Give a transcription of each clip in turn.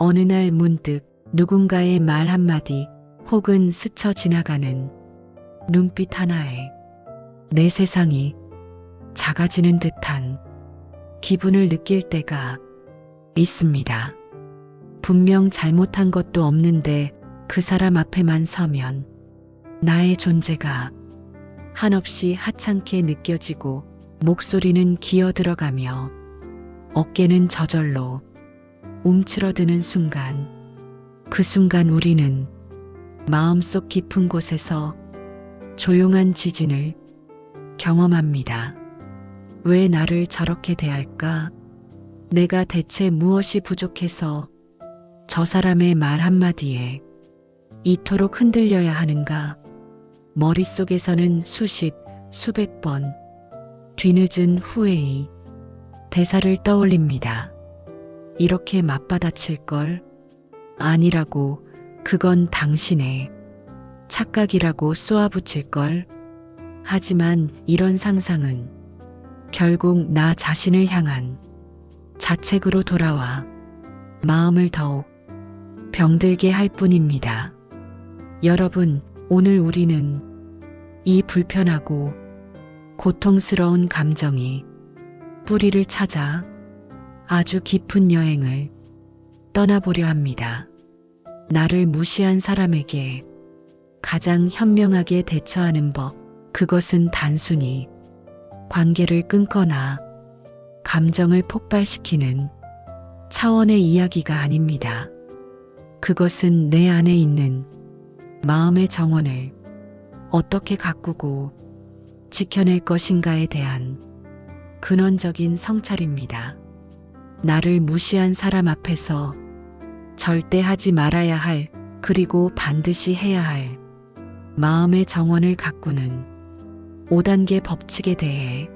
어느 날 문득 누군가의 말 한마디 혹은 스쳐 지나가는 눈빛 하나에 내 세상이 작아지는 듯한 기분을 느낄 때가 있습니다. 분명 잘못한 것도 없는데 그 사람 앞에만 서면 나의 존재가 한없이 하찮게 느껴지고 목소리는 기어 들어가며 어깨는 저절로 움츠러드는 순간 그 순간 우리는 마음속 깊은 곳에서 조용한 지진을 경험합니다. 왜 나를 저렇게 대할까? 내가 대체 무엇이 부족해서 저 사람의 말 한마디에 이토록 흔들려야 하는가? 머릿속에서는 수십, 수백 번 뒤늦은 후회의 대사를 떠올립니다. 이렇게 맞받아칠 걸 아니라고 그건 당신의 착각이라고 쏘아붙일 걸 하지만 이런 상상은 결국 나 자신을 향한 자책으로 돌아와 마음을 더욱 병들게 할 뿐입니다. 여러분, 오늘 우리는 이 불편하고 고통스러운 감정이 뿌리를 찾아 아주 깊은 여행을 떠나보려 합니다. 나를 무시한 사람에게 가장 현명하게 대처하는 법, 그것은 단순히 관계를 끊거나 감정을 폭발시키는 차원의 이야기가 아닙니다. 그것은 내 안에 있는 마음의 정원을 어떻게 가꾸고 지켜낼 것인가에 대한 근원적인 성찰입니다. 나를 무시한 사람 앞에서 절대 하지 말아야 할 그리고 반드시 해야 할 마음의 정원을 가꾸는 5단계 법칙에 대해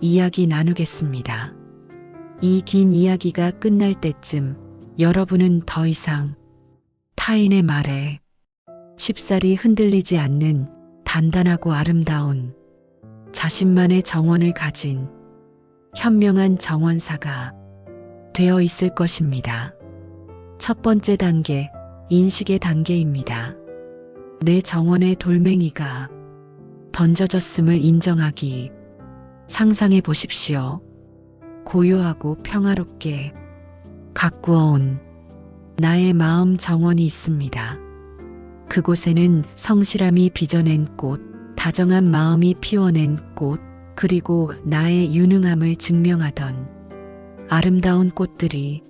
이야기 나누겠습니다. 이 긴 이야기가 끝날 때쯤 여러분은 더 이상 타인의 말에 쉽사리 흔들리지 않는 단단하고 아름다운 자신만의 정원을 가진 현명한 정원사가 되어 있을 것입니다. 첫 번째 단계, 인식의 단계입니다. 내 정원의 돌멩이가 던져졌음을 인정하기. 상상해 보십시오. 고요하고 평화롭게 가꾸어온 나의 마음 정원이 있습니다. 그곳에는 성실함이 빚어낸 꽃, 다정한 마음이 피워낸 꽃, 그리고 나의 유능함을 증명하던 아름다운 꽃들이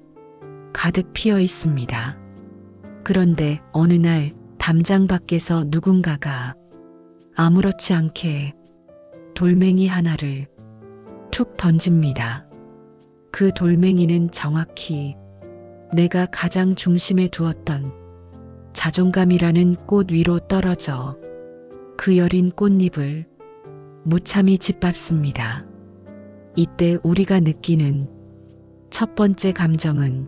가득 피어 있습니다. 그런데 어느 날 담장 밖에서 누군가가 아무렇지 않게 돌멩이 하나를 툭 던집니다. 그 돌멩이는 정확히 내가 가장 중심에 두었던 자존감이라는 꽃 위로 떨어져 그 여린 꽃잎을 무참히 짓밟습니다. 이때 우리가 느끼는 첫 번째 감정은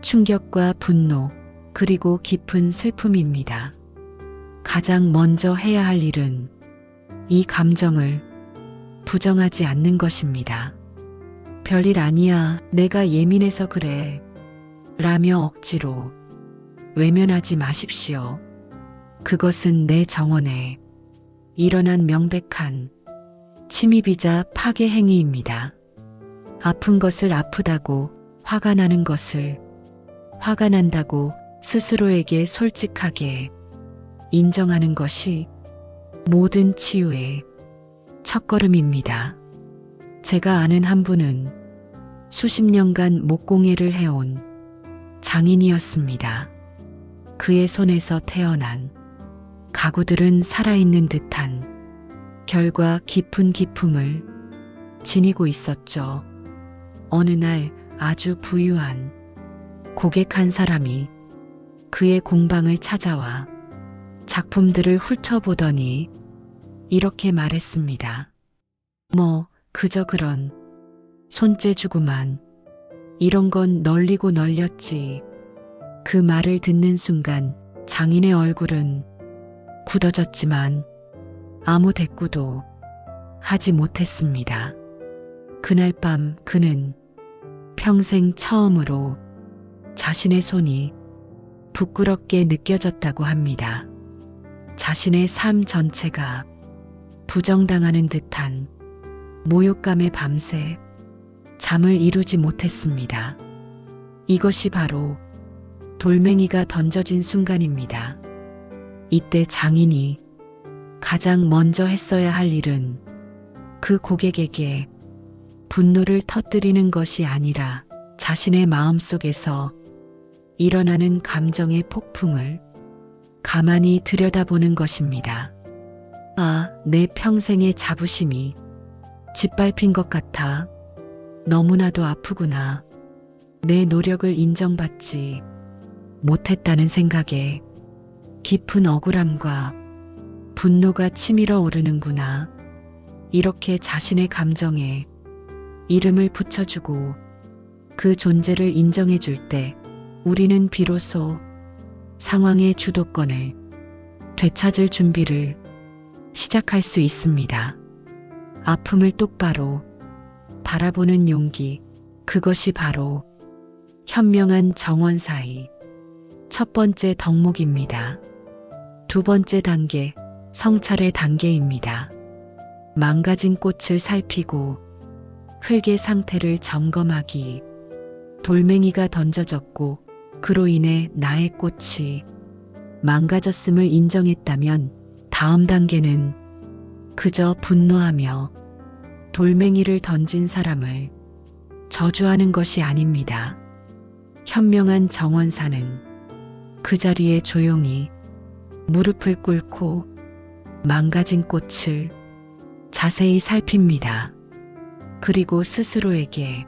충격과 분노, 그리고 깊은 슬픔입니다. 가장 먼저 해야 할 일은 이 감정을 부정하지 않는 것입니다. 별일 아니야, 내가 예민해서 그래. 라며 억지로 외면하지 마십시오. 그것은 내 정원에 일어난 명백한 침입이자 파괴 행위입니다. 아픈 것을 아프다고 화가 나는 것을 화가 난다고 스스로에게 솔직하게 인정하는 것이 모든 치유의 첫걸음입니다. 제가 아는 한 분은 수십 년간 목공예를 해온 장인이었습니다. 그의 손에서 태어난 가구들은 살아있는 듯한 결과 깊은 기품을 지니고 있었죠. 어느 날 아주 부유한 고객 한 사람이 그의 공방을 찾아와 작품들을 훑어보더니 이렇게 말했습니다. 뭐, 그저 그런 손재주구만. 이런 건 널리고 널렸지. 그 말을 듣는 순간 장인의 얼굴은 굳어졌지만 아무 대꾸도 하지 못했습니다. 그날 밤 그는 평생 처음으로 자신의 손이 부끄럽게 느껴졌다고 합니다. 자신의 삶 전체가 부정당하는 듯한 모욕감에 밤새 잠을 이루지 못했습니다. 이것이 바로 돌멩이가 던져진 순간입니다. 이때 장인이 가장 먼저 했어야 할 일은 그 고객에게 분노를 터뜨리는 것이 아니라 자신의 마음 속에서 일어나는 감정의 폭풍을 가만히 들여다보는 것입니다. 아, 내 평생의 자부심이 짓밟힌 것 같아. 너무나도 아프구나. 내 노력을 인정받지 못했다는 생각에 깊은 억울함과 분노가 치밀어 오르는구나. 이렇게 자신의 감정에 이름을 붙여주고 그 존재를 인정해 줄 때 우리는 비로소 상황의 주도권을 되찾을 준비를 시작할 수 있습니다. 아픔을 똑바로 바라보는 용기, 그것이 바로 현명한 정원사의 첫 번째 덕목입니다. 두 번째 단계, 성찰의 단계입니다. 망가진 꽃을 살피고 흙의 상태를 점검하기. 돌멩이가 던져졌고 그로 인해 나의 꽃이 망가졌음을 인정했다면 다음 단계는 그저 분노하며 돌멩이를 던진 사람을 저주하는 것이 아닙니다. 현명한 정원사는 그 자리에 조용히 무릎을 꿇고 망가진 꽃을 자세히 살핍니다. 그리고 스스로에게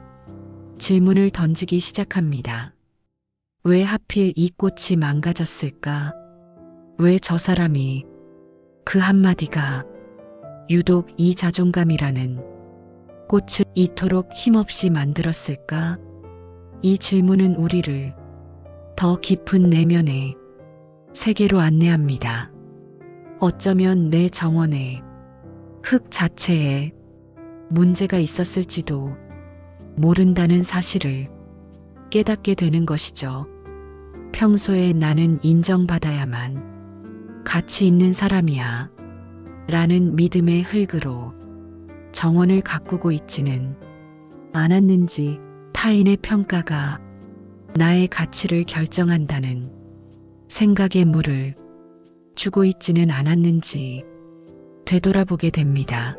질문을 던지기 시작합니다. 왜 하필 이 꽃이 망가졌을까? 왜 저 사람이 그 한마디가 유독 이 자존감이라는 꽃을 이토록 힘없이 만들었을까? 이 질문은 우리를 더 깊은 내면의 세계로 안내합니다. 어쩌면 내 정원에 흙 자체에 문제가 있었을지도 모른다는 사실을 깨닫게 되는 것이죠. 평소에 나는 인정받아야만 가치 있는 사람이야. 라는 믿음의 흙으로 정원을 가꾸고 있지는 않았는지 타인의 평가가 나의 가치를 결정한다는 생각의 물을 주고 있지는 않았는지 되돌아보게 됩니다.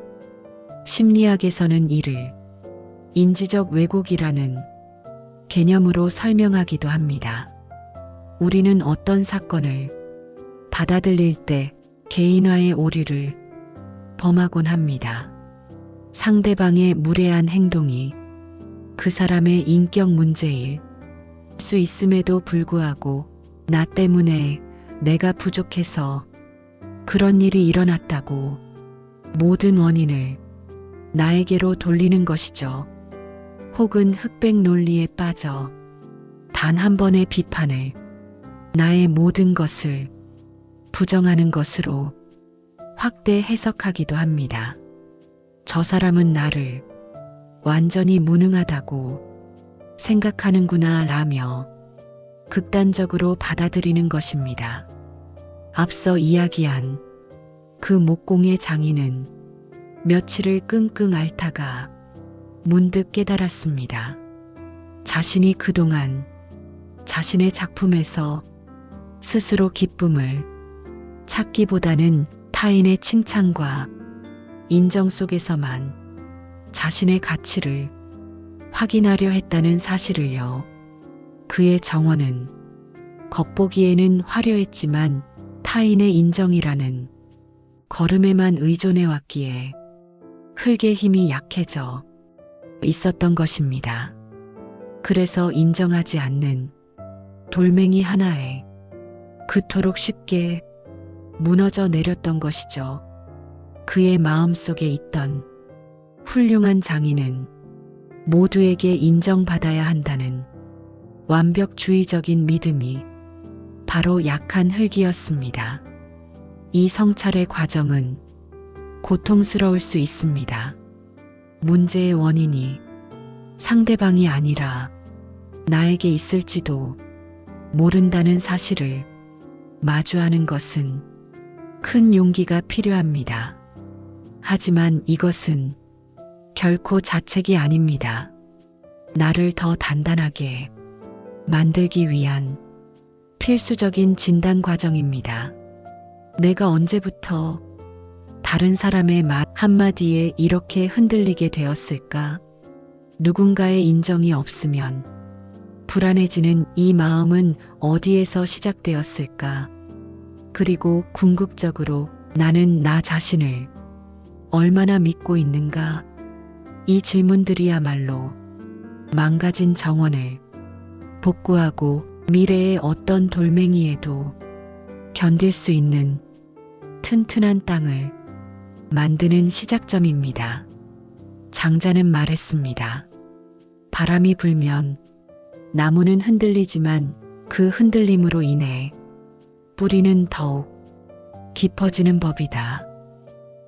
심리학에서는 이를 인지적 왜곡이라는 개념으로 설명하기도 합니다. 우리는 어떤 사건을 받아들일 때 개인화의 오류를 범하곤 합니다. 상대방의 무례한 행동이 그 사람의 인격 문제일 수 있음에도 불구하고 나 때문에 내가 부족해서 그런 일이 일어났다고 모든 원인을 나에게로 돌리는 것이죠. 혹은 흑백 논리에 빠져 단 한 번의 비판을 나의 모든 것을 부정하는 것으로 확대 해석하기도 합니다. 저 사람은 나를 완전히 무능하다고 생각하는구나 라며 극단적으로 받아들이는 것입니다. 앞서 이야기한 그 목공의 장인은 며칠을 끙끙 앓다가 문득 깨달았습니다. 자신이 그동안 자신의 작품에서 스스로 기쁨을 찾기보다는 타인의 칭찬과 인정 속에서만 자신의 가치를 확인하려 했다는 사실을요. 그의 정원은 겉보기에는 화려했지만 타인의 인정이라는 걸음에만 의존해 왔기에 흙의 힘이 약해져 있었던 것입니다. 그래서 인정하지 않는 돌멩이 하나에 그토록 쉽게 무너져 내렸던 것이죠. 그의 마음 속에 있던 훌륭한 장인은 모두에게 인정받아야 한다는 완벽주의적인 믿음이 바로 약한 흙이었습니다. 이 성찰의 과정은 고통스러울 수 있습니다. 문제의 원인이 상대방이 아니라 나에게 있을지도 모른다는 사실을 마주하는 것은 큰 용기가 필요합니다. 하지만 이것은 결코 자책이 아닙니다. 나를 더 단단하게 만들기 위한 필수적인 진단 과정입니다. 내가 언제부터 다른 사람의 말 한마디에 이렇게 흔들리게 되었을까? 누군가의 인정이 없으면 불안해지는 이 마음은 어디에서 시작되었을까? 그리고 궁극적으로 나는 나 자신을 얼마나 믿고 있는가? 이 질문들이야말로 망가진 정원을 복구하고 미래의 어떤 돌멩이에도 견딜 수 있는 튼튼한 땅을 만드는 시작점입니다. 장자는 말했습니다. 바람이 불면 나무는 흔들리지만 그 흔들림으로 인해 뿌리는 더욱 깊어지는 법이다.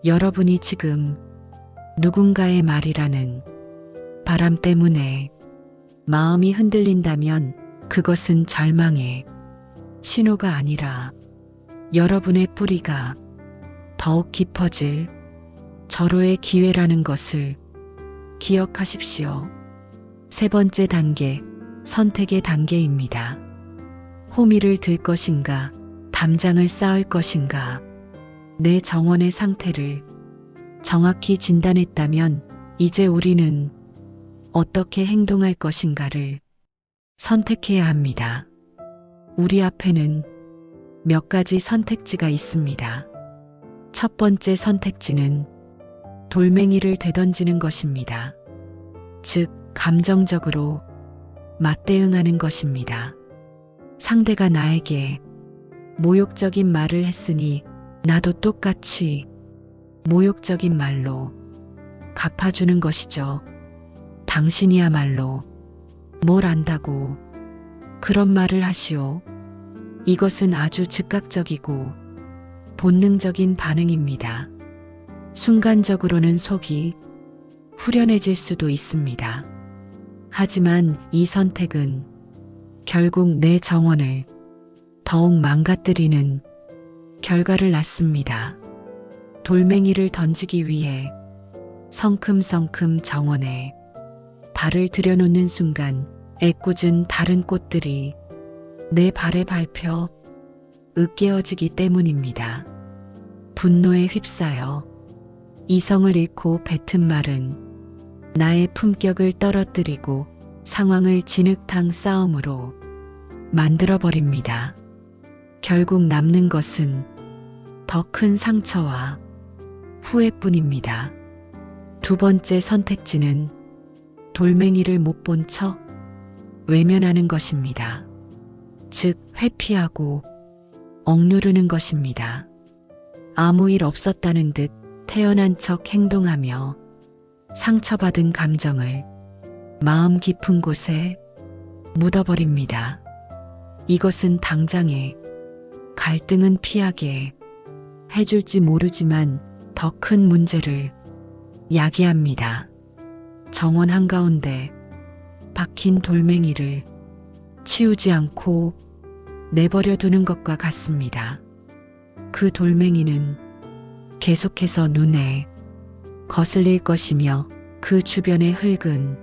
여러분이 지금 누군가의 말이라는 바람 때문에 마음이 흔들린다면 그것은 절망의 신호가 아니라 여러분의 뿌리가 더욱 깊어질 절호의 기회라는 것을 기억하십시오. 세 번째 단계, 선택의 단계입니다. 호미를 들 것인가, 담장을 쌓을 것인가, 내 정원의 상태를 정확히 진단했다면 이제 우리는 어떻게 행동할 것인가를 선택해야 합니다. 우리 앞에는 몇 가지 선택지가 있습니다. 첫 번째 선택지는 돌멩이를 되던지는 것입니다. 즉, 감정적으로 맞대응하는 것입니다. 상대가 나에게 모욕적인 말을 했으니 나도 똑같이 모욕적인 말로 갚아주는 것이죠. 당신이야말로 뭘 안다고 그런 말을 하시오. 이것은 아주 즉각적이고 본능적인 반응입니다. 순간적으로는 속이 후련해질 수도 있습니다. 하지만 이 선택은 결국 내 정원을 더욱 망가뜨리는 결과를 낳습니다. 돌멩이를 던지기 위해 성큼성큼 정원에 발을 들여놓는 순간 애꿎은 다른 꽃들이 내 발에 밟혀 으깨어지기 때문입니다. 분노에 휩싸여 이성을 잃고 뱉은 말은 나의 품격을 떨어뜨리고 상황을 진흙탕 싸움으로 만들어버립니다. 결국 남는 것은 더 큰 상처와 후회뿐입니다. 두 번째 선택지는 돌멩이를 못 본 척 외면하는 것입니다. 즉, 회피하고 억누르는 것입니다. 아무 일 없었다는 듯 태어난 척 행동하며 상처받은 감정을 마음 깊은 곳에 묻어버립니다. 이것은 당장에 갈등은 피하게 해줄지 모르지만 더 큰 문제를 야기합니다. 정원 한가운데 박힌 돌멩이를 치우지 않고 내버려 두는 것과 같습니다. 그 돌멩이는 계속해서 눈에 거슬릴 것이며 그 주변의 흙은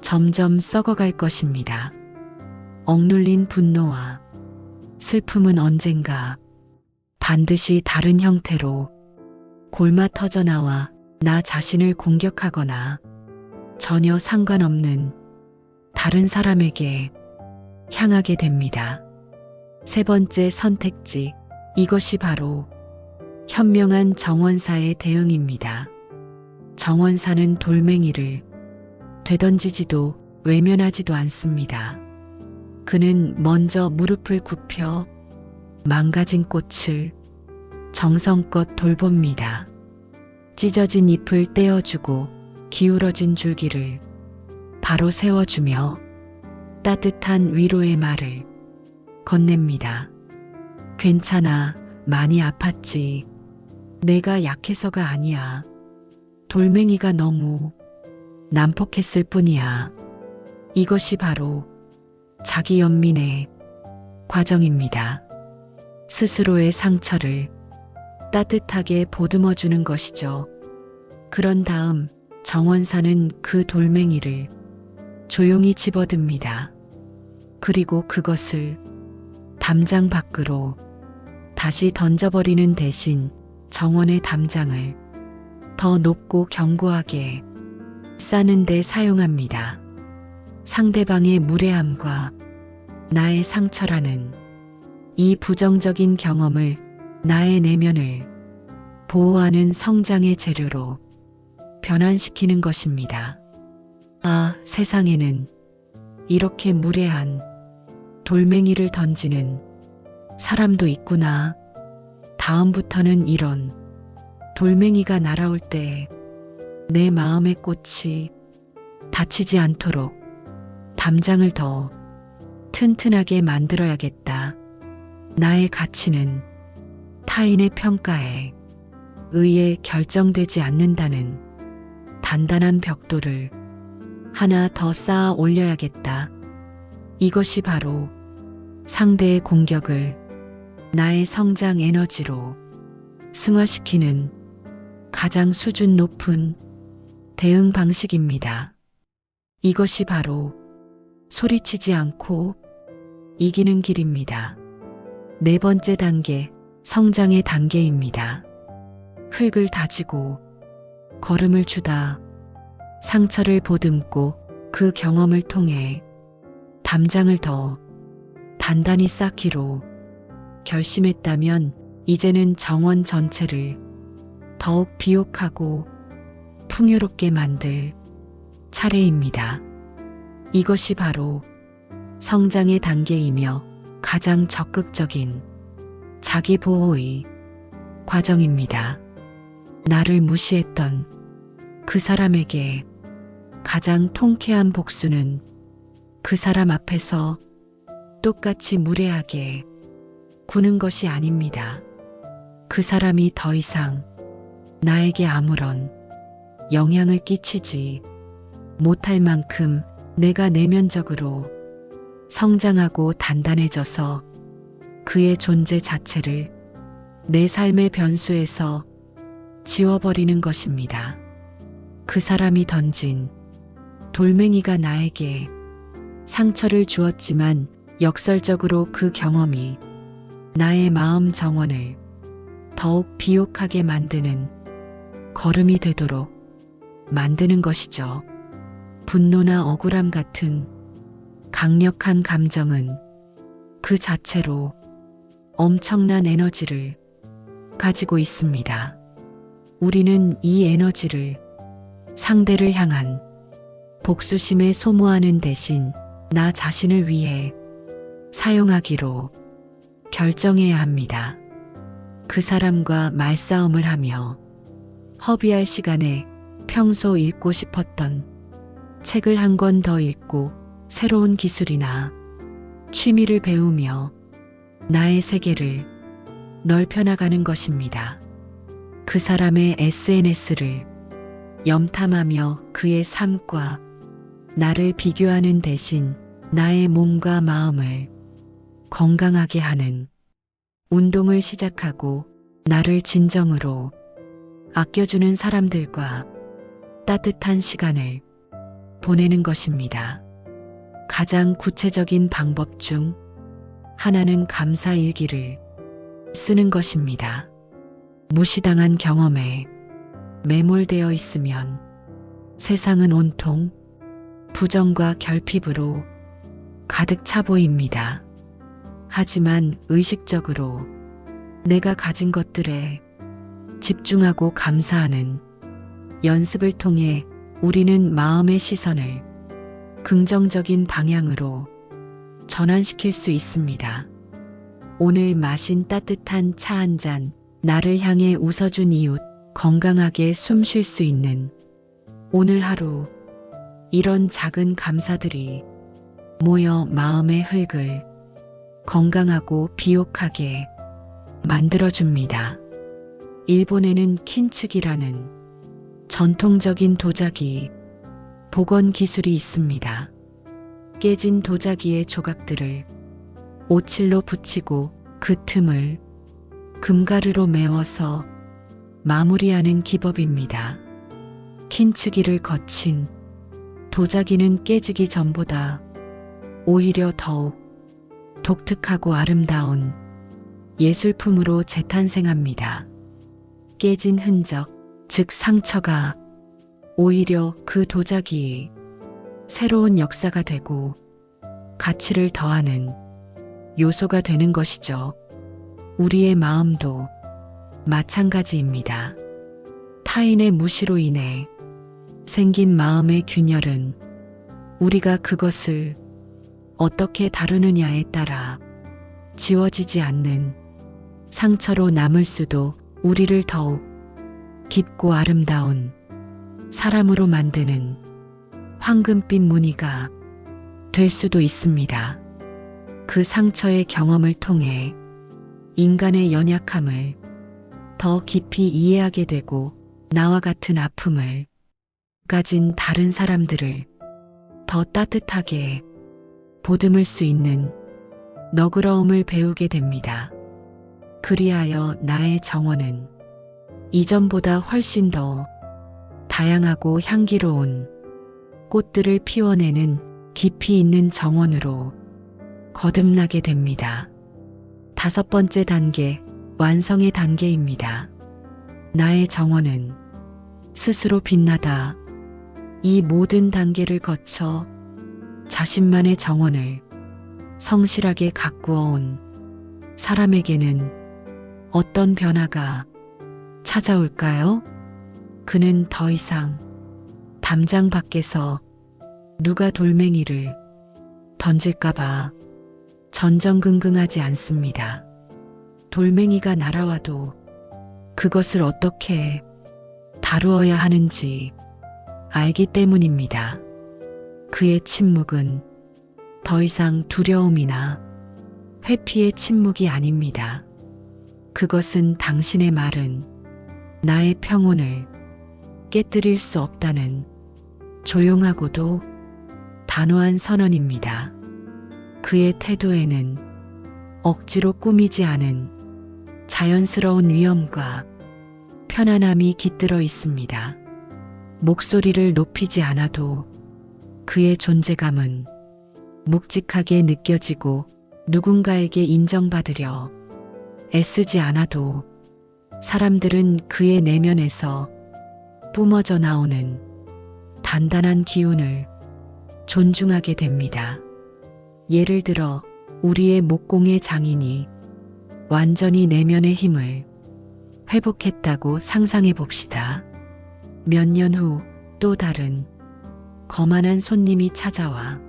점점 썩어갈 것입니다. 억눌린 분노와 슬픔은 언젠가 반드시 다른 형태로 골마 터져 나와 나 자신을 공격하거나 전혀 상관없는 다른 사람에게 향하게 됩니다. 세 번째 선택지, 이것이 바로 현명한 정원사의 대응입니다. 정원사는 돌멩이를 되던지지도 외면하지도 않습니다. 그는 먼저 무릎을 굽혀 망가진 꽃을 정성껏 돌봅니다. 찢어진 잎을 떼어주고 기울어진 줄기를 바로 세워주며 따뜻한 위로의 말을 건넵니다. 괜찮아, 많이 아팠지. 내가 약해서가 아니야. 돌멩이가 너무 난폭했을 뿐이야. 이것이 바로 자기 연민의 과정입니다. 스스로의 상처를 따뜻하게 보듬어 주는 것이죠. 그런 다음 정원사는 그 돌멩이를 조용히 집어듭니다. 그리고 그것을 담장 밖으로 다시 던져버리는 대신 정원의 담장을 더 높고 견고하게 싸는 데 사용합니다. 상대방의 무례함과 나의 상처라는 이 부정적인 경험을 나의 내면을 보호하는 성장의 재료로 변환시키는 것입니다. 아, 세상에는 이렇게 무례한 돌멩이를 던지는 사람도 있구나. 다음부터는 이런 돌멩이가 날아올 때 내 마음의 꽃이 다치지 않도록 담장을 더 튼튼하게 만들어야겠다. 나의 가치는 타인의 평가에 의해 결정되지 않는다는 단단한 벽돌을 하나 더 쌓아 올려야겠다. 이것이 바로 상대의 공격을 나의 성장 에너지로 승화시키는 가장 수준 높은 대응 방식입니다. 이것이 바로 소리치지 않고 이기는 길입니다. 네 번째 단계, 성장의 단계입니다. 흙을 다지고 걸음을 주다 상처를 보듬고 그 경험을 통해 담장을 더 단단히 쌓기로 결심했다면 이제는 정원 전체를 더욱 비옥하고 풍요롭게 만들 차례입니다. 이것이 바로 성장의 단계이며 가장 적극적인 자기 보호의 과정입니다. 나를 무시했던 그 사람에게 가장 통쾌한 복수는 그 사람 앞에서 똑같이 무례하게 구는 것이 아닙니다. 그 사람이 더 이상 나에게 아무런 영향을 끼치지 못할 만큼 내가 내면적으로 성장하고 단단해져서 그의 존재 자체를 내 삶의 변수에서 지워버리는 것입니다. 그 사람이 던진 돌멩이가 나에게 상처를 주었지만 역설적으로 그 경험이 나의 마음 정원을 더욱 비옥하게 만드는 걸음이 되도록 만드는 것이죠. 분노나 억울함 같은 강력한 감정은 그 자체로 엄청난 에너지를 가지고 있습니다. 우리는 이 에너지를 상대를 향한 복수심에 소모하는 대신 나 자신을 위해 사용하기로 결정해야 합니다. 그 사람과 말싸움을 하며 허비할 시간에 평소 읽고 싶었던 책을 한 권 더 읽고 새로운 기술이나 취미를 배우며 나의 세계를 넓혀나가는 것입니다. 그 사람의 SNS를 염탐하며 그의 삶과 나를 비교하는 대신 나의 몸과 마음을 건강하게 하는 운동을 시작하고 나를 진정으로 아껴주는 사람들과 따뜻한 시간을 보내는 것입니다. 가장 구체적인 방법 중 하나는 감사 일기를 쓰는 것입니다. 무시당한 경험에 매몰되어 있으면 세상은 온통 부정과 결핍으로 가득 차 보입니다. 하지만 의식적으로 내가 가진 것들에 집중하고 감사하는 연습을 통해 우리는 마음의 시선을 긍정적인 방향으로 전환시킬 수 있습니다. 오늘 마신 따뜻한 차 한 잔, 나를 향해 웃어준 이웃, 건강하게 숨 쉴 수 있는 오늘 하루, 이런 작은 감사들이 모여 마음의 흙을 건강하고 비옥하게 만들어줍니다. 일본에는 킨츠기라는 전통적인 도자기 복원 기술이 있습니다. 깨진 도자기의 조각들을 오칠로 붙이고 그 틈을 금가루로 메워서 마무리하는 기법입니다. 킨치기를 거친 도자기는 깨지기 전보다 오히려 더욱 독특하고 아름다운 예술품으로 재탄생합니다. 깨진 흔적, 즉 상처가 오히려 그 도자기의 새로운 역사가 되고 가치를 더하는 요소가 되는 것이죠. 우리의 마음도 마찬가지입니다. 타인의 무시로 인해 생긴 마음의 균열은 우리가 그것을 어떻게 다루느냐에 따라 지워지지 않는 상처로 남을 수도 우리를 더욱 깊고 아름다운 사람으로 만드는 황금빛 무늬가 될 수도 있습니다. 그 상처의 경험을 통해 인간의 연약함을 더 깊이 이해하게 되고 나와 같은 아픔을 가진 다른 사람들을 더 따뜻하게 보듬을 수 있는 너그러움을 배우게 됩니다. 그리하여 나의 정원은 이전보다 훨씬 더 다양하고 향기로운 꽃들을 피워내는 깊이 있는 정원으로 거듭나게 됩니다. 다섯 번째 단계, 완성의 단계입니다. 나의 정원은 스스로 빛나다. 이 모든 단계를 거쳐 자신만의 정원을 성실하게 가꾸어 온 사람에게는 어떤 변화가 찾아올까요? 그는 더 이상 담장 밖에서 누가 돌멩이를 던질까봐 전전긍긍하지 않습니다. 돌멩이가 날아와도 그것을 어떻게 다루어야 하는지 알기 때문입니다. 그의 침묵은 더 이상 두려움이나 회피의 침묵이 아닙니다. 그것은 당신의 말은 나의 평온을 깨뜨릴 수 없다는 조용하고도 단호한 선언입니다. 그의 태도에는 억지로 꾸미지 않은 자연스러운 위엄과 편안함이 깃들어 있습니다. 목소리를 높이지 않아도 그의 존재감은 묵직하게 느껴지고 누군가에게 인정받으려 애쓰지 않아도 사람들은 그의 내면에서 뿜어져 나오는 단단한 기운을 존중하게 됩니다. 예를 들어 우리의 목공의 장인이 완전히 내면의 힘을 회복했다고 상상해 봅시다. 몇 년 후 또 다른 거만한 손님이 찾아와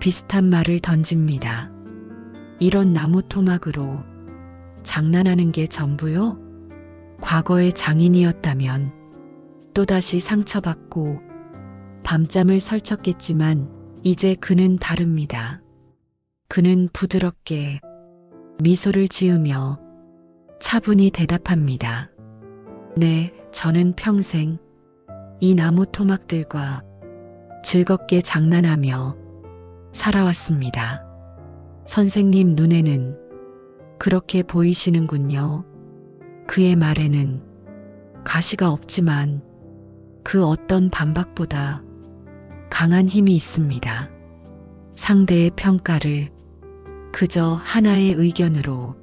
비슷한 말을 던집니다. 이런 나무 토막으로 장난하는 게 전부요? 과거의 장인이었다면 또다시 상처받고 밤잠을 설쳤겠지만 이제 그는 다릅니다. 그는 부드럽게 미소를 지으며 차분히 대답합니다. 네, 저는 평생 이 나무 토막들과 즐겁게 장난하며 살아왔습니다. 선생님 눈에는 그렇게 보이시는군요. 그의 말에는 가시가 없지만 그 어떤 반박보다 강한 힘이 있습니다. 상대의 평가를 그저 하나의 의견으로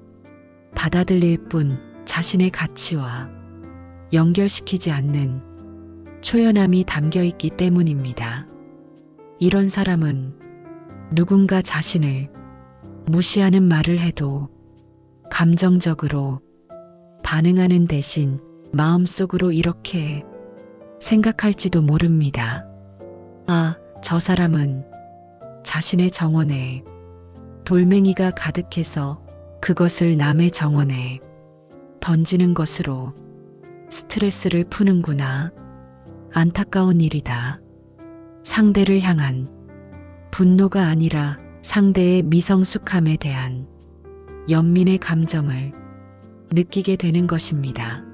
받아들일 뿐 자신의 가치와 연결시키지 않는 초연함이 담겨 있기 때문입니다. 이런 사람은 누군가 자신을 무시하는 말을 해도 감정적으로 반응하는 대신 마음속으로 이렇게 생각할지도 모릅니다. 아, 저 사람은 자신의 정원에 돌멩이가 가득해서 그것을 남의 정원에 던지는 것으로 스트레스를 푸는구나. 안타까운 일이다. 상대를 향한 분노가 아니라 상대의 미성숙함에 대한 연민의 감정을 느끼게 되는 것입니다.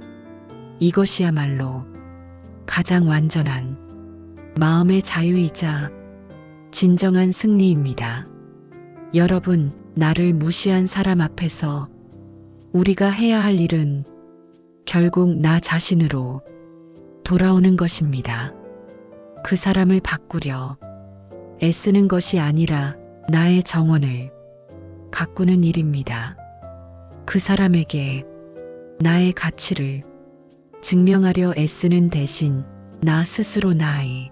이것이야말로 가장 완전한 마음의 자유이자 진정한 승리입니다. 여러분, 나를 무시한 사람 앞에서 우리가 해야 할 일은 결국 나 자신으로 돌아오는 것입니다. 그 사람을 바꾸려 애쓰는 것이 아니라 나의 정원을 가꾸는 일입니다. 그 사람에게 나의 가치를 증명하려 애쓰는 대신 나 스스로 나의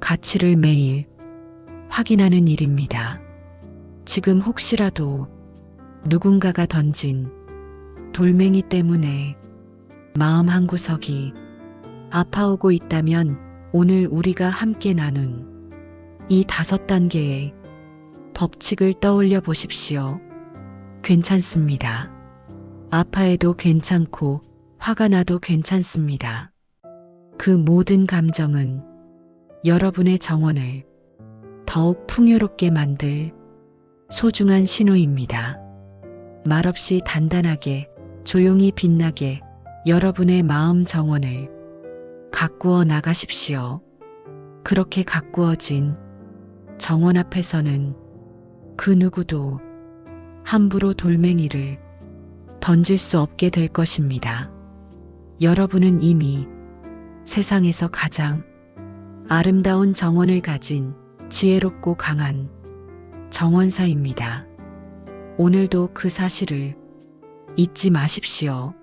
가치를 매일 확인하는 일입니다. 지금 혹시라도 누군가가 던진 돌멩이 때문에 마음 한구석이 아파오고 있다면 오늘 우리가 함께 나눈 이 다섯 단계의 법칙을 떠올려 보십시오. 괜찮습니다. 아파해도 괜찮고 화가 나도 괜찮습니다. 그 모든 감정은 여러분의 정원을 더욱 풍요롭게 만들 소중한 신호입니다. 말없이 단단하게 조용히 빛나게 여러분의 마음 정원을 가꾸어 나가십시오. 그렇게 가꾸어진 정원 앞에서는 그 누구도 함부로 돌멩이를 던질 수 없게 될 것입니다. 여러분은 이미 세상에서 가장 아름다운 정원을 가진 지혜롭고 강한 정원사입니다. 오늘도 그 사실을 잊지 마십시오.